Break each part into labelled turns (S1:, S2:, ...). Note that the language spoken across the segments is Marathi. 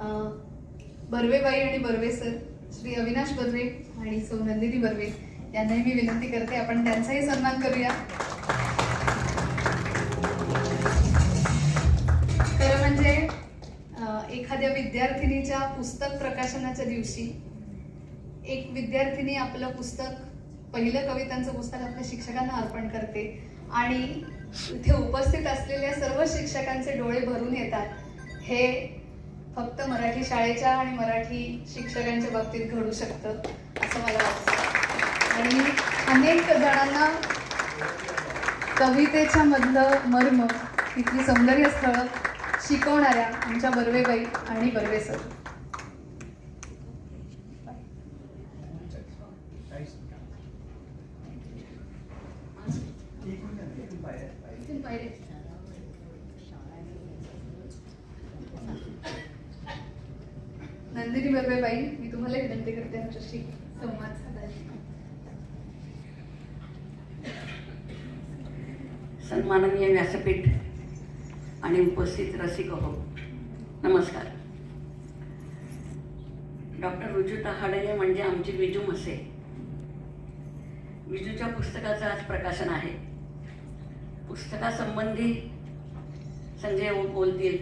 S1: बर्वेबाई आणि बर्वे सर श्री अविनाश बर्वे आणि सौ नंदिनी बर्वे यांनाही मी विनंती करते आपण त्यांचाही सन्मान करूया. खरं म्हणजे एखाद्या विद्यार्थिनीच्या पुस्तक प्रकाशनाच्या दिवशी एक विद्यार्थिनी आपलं पुस्तक पहिलं कवितांचं पुस्तक आपल्या शिक्षकांना अर्पण करते आणि इथे उपस्थित असलेल्या सर्व शिक्षकांचे डोळे भरून येतात. हे फक्त मराठी शाळेच्या आणि मराठी शिक्षकांच्या बाबतीत घडू शकतं असं मला वाटतं. आणि अनेक जणांना कवितेच्या मधलं मर्म इथली सौंदर्य स्थळं शिकवणाऱ्या आमच्या बर्वेबाई आणि बर्वे सर नंदिनी बर्वेबाई मी तुम्हाला विनंती करते आमच्याशी संवाद साधायची
S2: सन्माननीय व्यासपीठ आणि उपस्थित रसिक हो नमस्कार. डॉक्टर रुजू हाडगे म्हणजे आमची विजू मसे. विजूच्या पुस्तकाचं आज प्रकाशन आहे. पुस्तकासंबंधी संजय बोलतील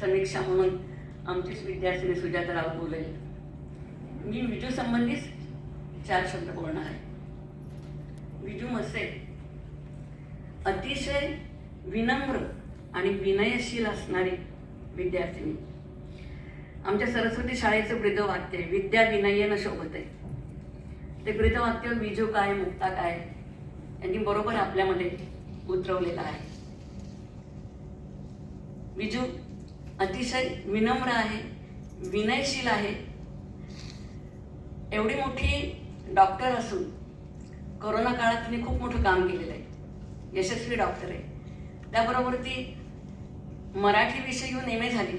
S2: समीक्षा म्हणून आमचीच विद्यार्थिनी सुजाता राव बोले मी विजूसंबंधीच चार शब्द बोलणार आहे. विजू मसे अतिशय विनम्र आणि विनयशील असणारी विद्यार्थिनी आमच्या सरस्वती शाळेचं ब्रीदवाक्य आहे विद्या विनयेनं शोभते. ते ब्रीदवाक्य विजू काय मुक्ता काय यांनी बरोबर आपल्यामध्ये उतरवलेलं आहे. विजू अतिशय विनम्र आहे विनयशील आहे. एवढी मोठी डॉक्टर असून कोरोना काळात तिने खूप मोठं काम केलेलं आहे. यशस्वी डॉक्टर आहे. त्याबरोबर ती मराठी विषय घेऊन एम ए झाली.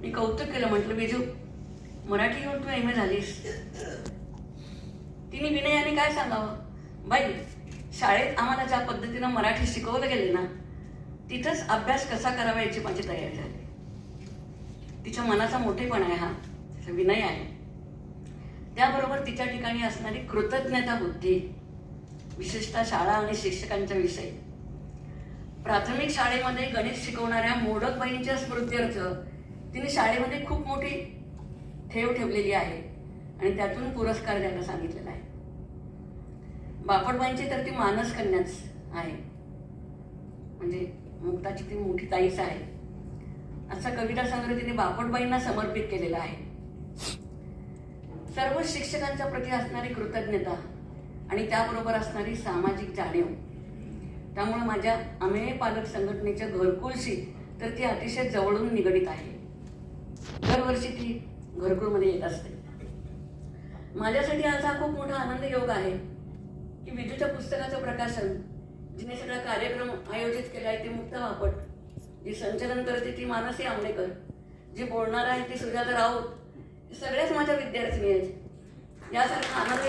S2: मी कौतुक केलं म्हटलं बिजू मराठी घेऊन तू एम ए झालीस. तिने विनयाने काय सांगावं? बाई शाळेत आम्हाला ज्या पद्धतीनं मराठी शिकवलं गेले ना तिथंच अभ्यास कसा करावा याची माझी तयारी झाली. तिच्या मनाचा मोठेपण आहे हा. तिचा विनय आहे. त्याबरोबर तिच्या ठिकाणी असणारी कृतज्ञता बुद्धी विशेषतः शाळा आणि शिक्षकांच्या विषयी. प्राथमिक शाळेमध्ये गणित शिकवणाऱ्या मोडकबाईंच्या स्मृत्यर्थ तिने शाळेमध्ये खूप मोठी ठेव ठेवलेली आहे आणि त्यातून पुरस्कार द्यायला सांगितलेला आहे. बापटबाईंची तर ती मानस कन्याच आहे. म्हणजे मुक्ताची ती मोठी ताईच आहे. असा कविता संग्रह तिने बापटबाईंना समर्पित केलेला आहे. सर्व शिक्षकांच्या प्रती असणारी कृतज्ञता आणि त्याबरोबर असणारी सामाजिक जाणीव त्यामुळे माझ्या अमेय पालक संघटनेच्या घरकुलशी तर ती अतिशय जवळून निगडीत आहे. दरवर्षी ती घरकुलमध्ये येत असते. माझ्यासाठी आज हा खूप मोठा आनंद योग आहे की विजूच्या पुस्तकाचं प्रकाशन जिने सगळा कार्यक्रम आयोजित केला आहे ते मुक्ता बापट जी संचलन करते ती मानसी आंबेकर जी बोलणार आहे ती सुजाता राऊत. सगळ्याच माझ्या विद्यार्थिनी आहेत. यासारखा आनंद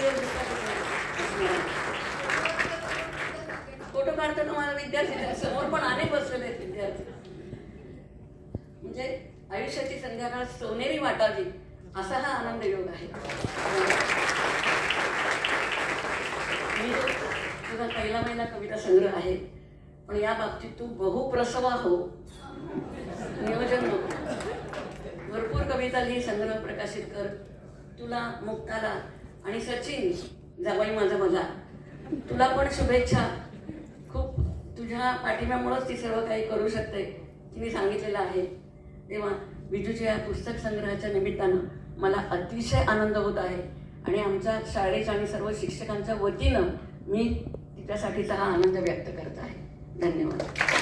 S2: फोटो काढताना मला विद्यार्थी समोर पण अनेक बसलेले आहेत विद्यार्थी. म्हणजे आयुष्याची संध्याकाळ सोनेरी वाटावी असा हा आनंद योग आहे. मी तुझा पहिला महिना कविता संग्रह आहे पण या बाबतीत तू बहुप्रसवा हो. नियोजन नको भरपूर कविता लिही संग्रह प्रकाशित कर. तुला मुक्ताला आणि सचिन जावाई माझा मला तुला पण शुभेच्छा. खूप तुझ्या पाठिंब्यामुळंच ती सर्व काही करू शकते तिने सांगितलेलं आहे. तेव्हा विजूच्या या पुस्तक संग्रहाच्या निमित्तानं मला अतिशय आनंद होत आहे. आणि आमच्या शाळेच्या आणि सर्व शिक्षकांच्या वतीनं मी तिच्यासाठीचा हा आनंद व्यक्त करत आहे. धन्यवाद.